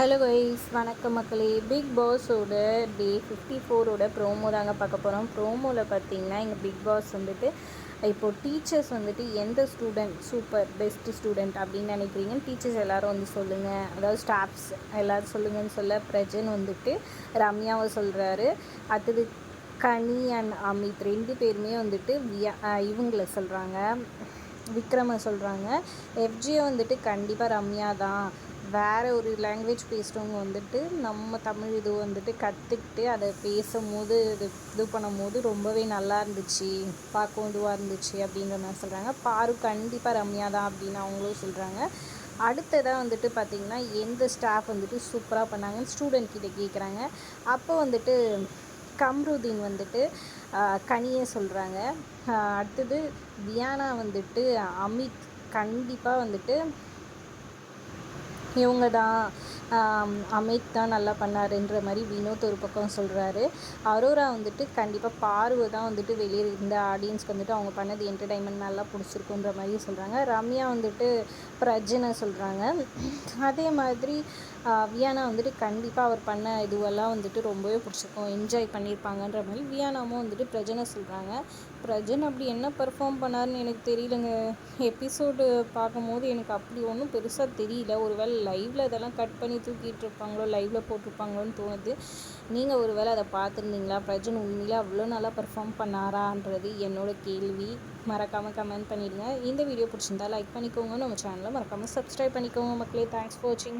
Hello guys வணக்கம் மக்களே. Bigg பாஸோட டே ஃபிஃப்டி ஃபோரோட ப்ரோமோ தாங்க பார்க்க போகிறோம் ப்ரோமோவில் பார்த்தீங்கன்னா எங்கள் பிக் பாஸ் வந்துட்டு இப்போது டீச்சர்ஸ் வந்துட்டு எந்த ஸ்டூடெண்ட் சூப்பர் பெஸ்ட் ஸ்டூடெண்ட் அப்படின்னு நினைக்கிறீங்க டீச்சர்ஸ் எல்லோரும் வந்து சொல்லுங்கள் அதாவது ஸ்டாஃப்ஸ் எல்லோரும் சொல்லுங்கன்னு சொல்ல பிரஜன் வந்துட்டு ரம்யாவை சொல்கிறாரு அடுத்தது கனி அண்ட் அமித் ரெண்டு பேருமே வந்துட்டு வியா இவங்கள சொல்கிறாங்க விக்ரமை சொல்கிறாங்க எஃப்ஜியை வந்துட்டு கண்டிப்பாக ரம்யா தான். வேறு ஒரு லாங்குவேஜ் பேசுகிறவங்க வந்துட்டு நம்ம தமிழ் இது வந்துட்டு கற்றுக்கிட்டு அதை பேசும்போது இது இது பண்ணும்போது ரொம்பவே நல்லா இருந்துச்சு பார்க்கவும் இதுவாக இருந்துச்சு அப்படின்ற மாதிரி சொல்கிறாங்க பாரு கண்டிப்பாக ரம்யா தான் அப்படின்னு அவங்களும் சொல்கிறாங்க அடுத்ததாக வந்துட்டு பார்த்திங்கன்னா எந்த ஸ்டாஃப் வந்துட்டு சூப்பராக பண்ணாங்கன்னு ஸ்டூடெண்ட் கிட்டே கேட்குறாங்க அப்போ வந்துட்டு கம்ருதீன் வந்துட்டு கனியை சொல்கிறாங்க அடுத்தது தியானா வந்துட்டு அமித் கண்டிப்பாக வந்துட்டு இவங்க தான் அமித் தான் நல்லா பண்ணாருன்ற மாதிரி வினோத் ஒரு பக்கம் சொல்கிறாரு அரோரா வந்துட்டு கண்டிப்பாக பார்வை தான் வந்துட்டு வெளியே இருந்த ஆடியன்ஸ்க்கு வந்துட்டு அவங்க பண்ணது என்டர்டைன்மெண்ட் நல்லா பிடிச்சிருக்குன்ற மாதிரி சொல்கிறாங்க ரம்யா வந்துட்டு பிரஜனை சொல்கிறாங்க அதே மாதிரி வியானா வந்துட்டு கண்டிப்பாக அவர் பண்ண இதுவெல்லாம் வந்துட்டு ரொம்பவே பிடிச்சிருக்கும். என்ஜாய் பண்ணியிருப்பாங்கன்ற மாதிரி வியானாமும் வந்துட்டு பிரஜனை சொல்கிறாங்க பிரஜன் அப்படி என்ன பர்ஃபார்ம் பண்ணார்னு எனக்கு தெரியலங்க. எபிசோடு பார்க்கும்போது எனக்கு அப்படி ஒன்றும் பெருசாக தெரியல. ஒரு வேளை லைவில் இதெல்லாம் கட் பண்ணி தூக்கிட்டு இருப்பாங்களோ லைவில் போட்டிருப்பாங்களோன்னு தோணுது. நீங்கள் ஒரு வேளை அதை பார்த்துருந்தீங்களா? பிரஜன் உண்மையிலே அவ்வளோ நல்லா பர்ஃபார்ம் பண்ணாரான்றது என்னோட கேள்வி. மறக்காமல் கமெண்ட் பண்ணிவிடுங்க இந்த வீடியோ பிடிச்சிருந்தா லைக் பண்ணிக்கோங்க. நம்ம சேனலை மறக்காமல் சப்ஸ்கிரைப் பண்ணிக்கோங்க மக்களே. தேங்க்ஸ் ஃபார் வாட்சிங்